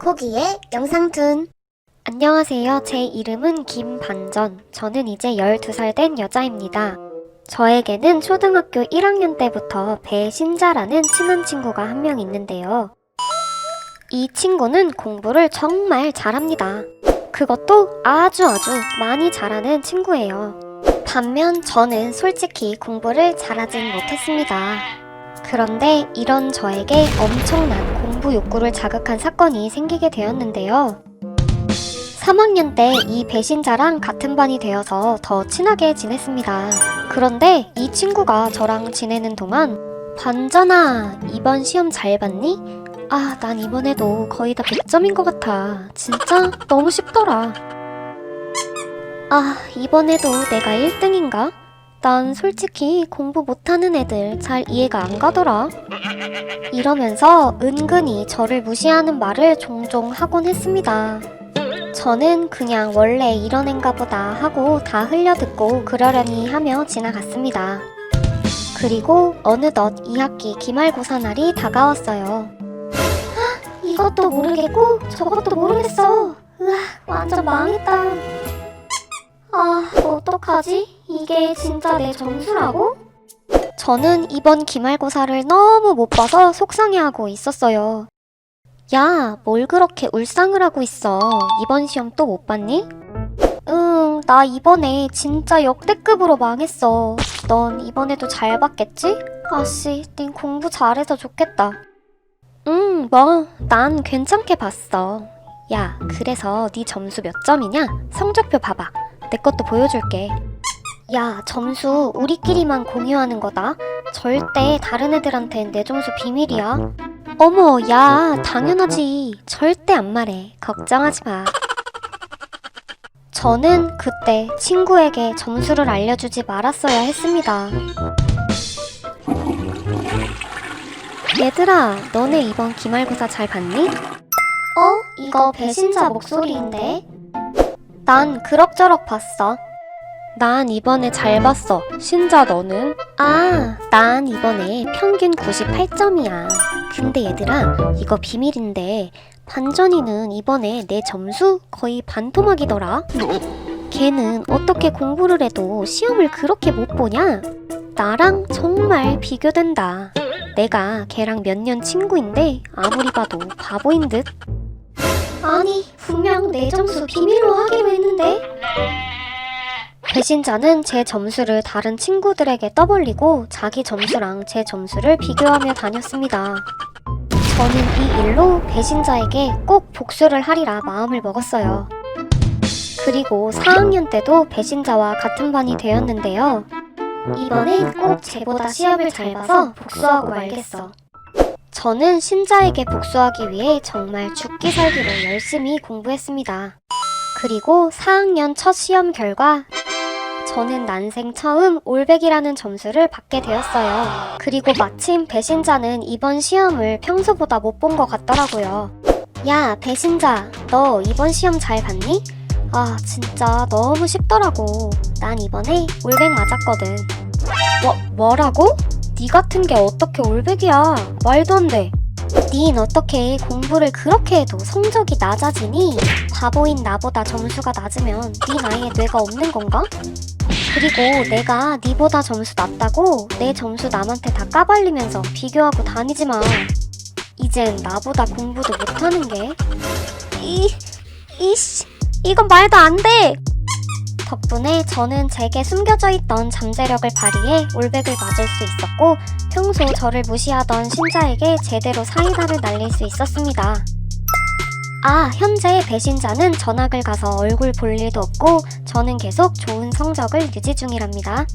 코기의 영상툰 안녕하세요. 제 이름은 김반전. 저는 이제 12살 된 여자입니다. 저에게는 초등학교 1학년 때부터 배신자라는 친한 친구가 한 명 있는데요. 이 친구는 공부를 정말 잘합니다. 그것도 아주 아주 많이 잘하는 친구예요. 반면 저는 솔직히 공부를 잘하진 못했습니다. 그런데 이런 저에게 엄청난 공부 욕구를 자극한 사건이 생기게 되었는데요. 3학년 때 이 배신자랑 같은 반이 되어서 더 친하게 지냈습니다. 그런데 이 친구가 저랑 지내는 동안 반전아, 이번 시험 잘 봤니? 아, 난 이번에도 거의 다 100점인 것 같아. 진짜 너무 쉽더라. 아, 이번에도 내가 1등인가? 난 솔직히 공부 못하는 애들 잘 이해가 안 가더라. 이러면서 은근히 저를 무시하는 말을 종종 하곤 했습니다. 저는 그냥 원래 이런 앤가 보다 하고 다 흘려듣고 그러려니 하며 지나갔습니다. 그리고 어느덧 2학기 기말고사 날이 다가왔어요. 아, 이것도 모르겠고 저것도 모르겠어. 으아, 완전 망했다. 아, 어떡하지? 이게 진짜 내 점수라고? 저는 이번 기말고사를 너무 못 봐서 속상해하고 있었어요. 야, 뭘 그렇게 울상을 하고 있어? 이번 시험 또 못 봤니? 응, 나 이번에 진짜 역대급으로 망했어. 넌 이번에도 잘 봤겠지? 아씨, 닌 공부 잘해서 좋겠다. 응, 뭐, 난 괜찮게 봤어. 야, 그래서 네 점수 몇 점이냐? 성적표 봐봐. 내 것도 보여줄게. 야, 점수 우리끼리만 공유하는 거다. 절대 다른 애들한텐 내 점수 비밀이야. 어머, 야, 당연하지. 절대 안 말해. 걱정하지 마. 저는 그때 친구에게 점수를 알려주지 말았어야 했습니다. 얘들아, 너네 이번 기말고사 잘 봤니? 어? 이거 배신자 목소리인데? 난 그럭저럭 봤어. 난 이번에 잘 봤어. 신자 너는? 아, 난 이번에 평균 98점이야. 근데 얘들아, 이거 비밀인데 반전이는 이번에 내 점수 거의 반토막이더라. 걔는 어떻게 공부를 해도 시험을 그렇게 못 보냐? 나랑 정말 비교된다. 내가 걔랑 몇 년 친구인데 아무리 봐도 바보인 듯. 아니, 분명 내 점수 비밀로 하기로 했는데. 배신자는 제 점수를 다른 친구들에게 떠벌리고 자기 점수랑 제 점수를 비교하며 다녔습니다. 저는 이 일로 배신자에게 꼭 복수를 하리라 마음을 먹었어요. 그리고 4학년 때도 배신자와 같은 반이 되었는데요. 이번엔 꼭 쟤보다 시험을 잘 봐서 복수하고 말겠어. 저는 신자에게 복수하기 위해 정말 죽기 살기로 열심히 공부했습니다. 그리고 4학년 첫 시험 결과 저는 난생 처음 올백이라는 점수를 받게 되었어요. 그리고 마침 배신자는 이번 시험을 평소보다 못 본 것 같더라고요. 야, 배신자, 너 이번 시험 잘 봤니? 아, 진짜 너무 쉽더라고. 난 이번에 올백 맞았거든. 뭐, 뭐라고? 네 같은 게 어떻게 올백이야? 말도 안 돼. 닌 어떻게 공부를 그렇게 해도 성적이 낮아지니? 바보인 나보다 점수가 낮으면 네 나이에 뇌가 없는 건가? 그리고 내가 니보다 점수 낮다고 내 점수 남한테 다 까발리면서 비교하고 다니지 마. 이젠 나보다 공부도 못하는 게. 이, 이씨, 이건 말도 안 돼! 덕분에 저는 제게 숨겨져 있던 잠재력을 발휘해 올백을 맞을 수 있었고 평소 저를 무시하던 신자에게 제대로 사이다를 날릴 수 있었습니다. 아, 현재 배신자는 전학을 가서 얼굴 볼 일도 없고 저는 계속 좋은 성적을 유지 중이랍니다.